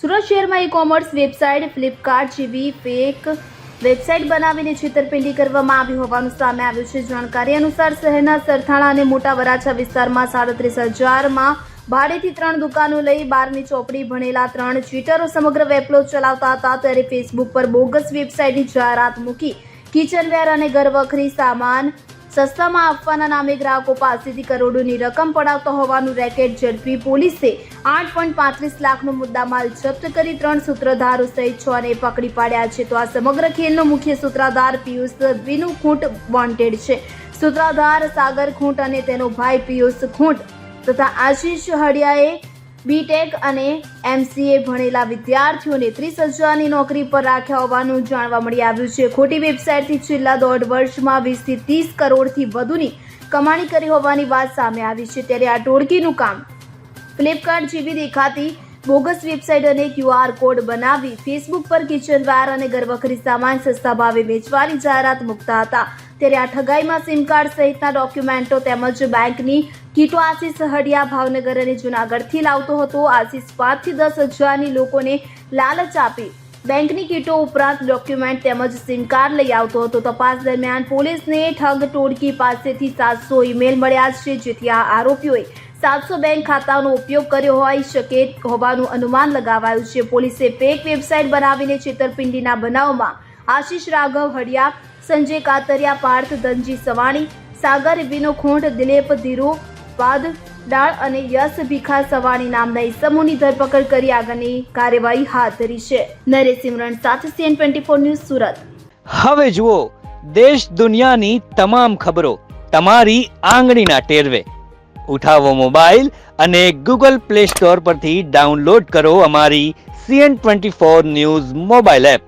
સુરત શહેરમાં e commerce website Flipkart જેવી fake website બનાવીને છેતરપિંડી કરવામાં આવી હોવાનું સામે આવ્યું છે. જાણકારી અનુસાર શહેરના સરથાણા અને મોટા વરાછા વિસ્તારમાં સાડત્રીસ હજારમાં ભાડેથી ત્રણ દુકાનો લઈ બારની ચોપડી ભણેલા ત્રણ ટ્વિટરો સમગ્ર વેપલો ચલાવતા હતા. ત્યારે ફેસબુક પર બોગસ વેબસાઇટની જાહેરાત મૂકી કિચનવેર અને ઘરવખરી સામાન સસ્તામાં આપવાના નામે ગ્રાહકો પાસેથી કરોડોની રકમ પડાવતો હોવાનું રેકેટ ઝડપી પોલીસે આઠ પોઈન્ટ પાંત્રીસ લાખનો મુદ્દામાલ જપ્ત કરી ત્રણ સૂત્રધારો સહિત છ ને પકડી પાડ્યા છે. તો આ સમગ્ર ખેલનો મુખ્ય સૂત્રધાર પિયુષ વિનુ ખૂંટ વોન્ટેડ છે. સૂત્રધાર સાગર ખૂંટ અને તેનો ભાઈ પિયુષ ખૂંટ તથા આશીષ હડિયાએ બીટેક અને એમસીએ ભણેલા વિદ્યાર્થીઓને ત્રીસ હજારની નોકરી પર રાખ્યા હોવાનું જાણવા મળી આવ્યું છે. ખોટી વેબસાઇટથી છેલ્લા દોઢ વર્ષમાં વીસથી ત્રીસ કરોડથી વધુની કમાણી કરી હોવાની વાત સામે આવી છે. ત્યારે આ ટોળકીનું કામ ફ્લિપકાર્ટ જેવી દેખાતી બોગસ વેબસાઇટ અને ક્યુઆર કોડ બનાવી ફેસબુક પર કિચનવેર અને ઘરવખરી સામાન સસ્તા ભાવે વેચવાની જાહેરાત મૂકતા હતા. ત્યારે આ ઠગાઈમાં સિમ કાર્ડ સહિતના ડોક્યુમેન્ટો તેમજ બેંકની કીટો આશીષ હડિયા ભાવનગર અને જુનાગઢથી લાવતો હતો. આશીષ પાંચથી દસ હજારની લોકોને લાલચ આપી બેંકની કીટો ઉપરાંત ડોક્યુમેન્ટ તેમજ સિમ કાર્ડ લઈ આવતો હતો. તપાસ દરમિયાન પોલીસને ઠગ ટોળકી પાસેથી સાતસો ઈમેલ મળ્યા છે, જેથી આ આરોપીઓએ સાતસો બેંક ખાતાનો ઉપયોગ કર્યો હોઈ શકે હોવાનું અનુમાન લગાવાયું છે. પોલીસે ફેક વેબસાઇટ બનાવીને છેતરપિંડીના બનાવમાં આશીષ રાઘવ હડિયા સંજય કાતરિયા, પાર્થ ધનજી સવાણી, સાગર, વિનો ખૂંટ, દિલીપ ધીરુ, વાદ, ડાળ અને યશ ભીખા સવાણી નામના ઇસમોની ધરપકડ કરી આગળની કાર્યવાહી હાથ ધરી છે. નરેશ સિમરણ સાથે CN twenty four news Surat. હવે જુઓ, દેશ દુનિયાની તમામ ખબરો તમારી આંગળીના ટેરવે. ઉઠાવો મોબાઈલ અને ગૂગલ પ્લે સ્ટોર પરથી ડાઉનલોડ કરો અમારી CN twenty four news mobile app.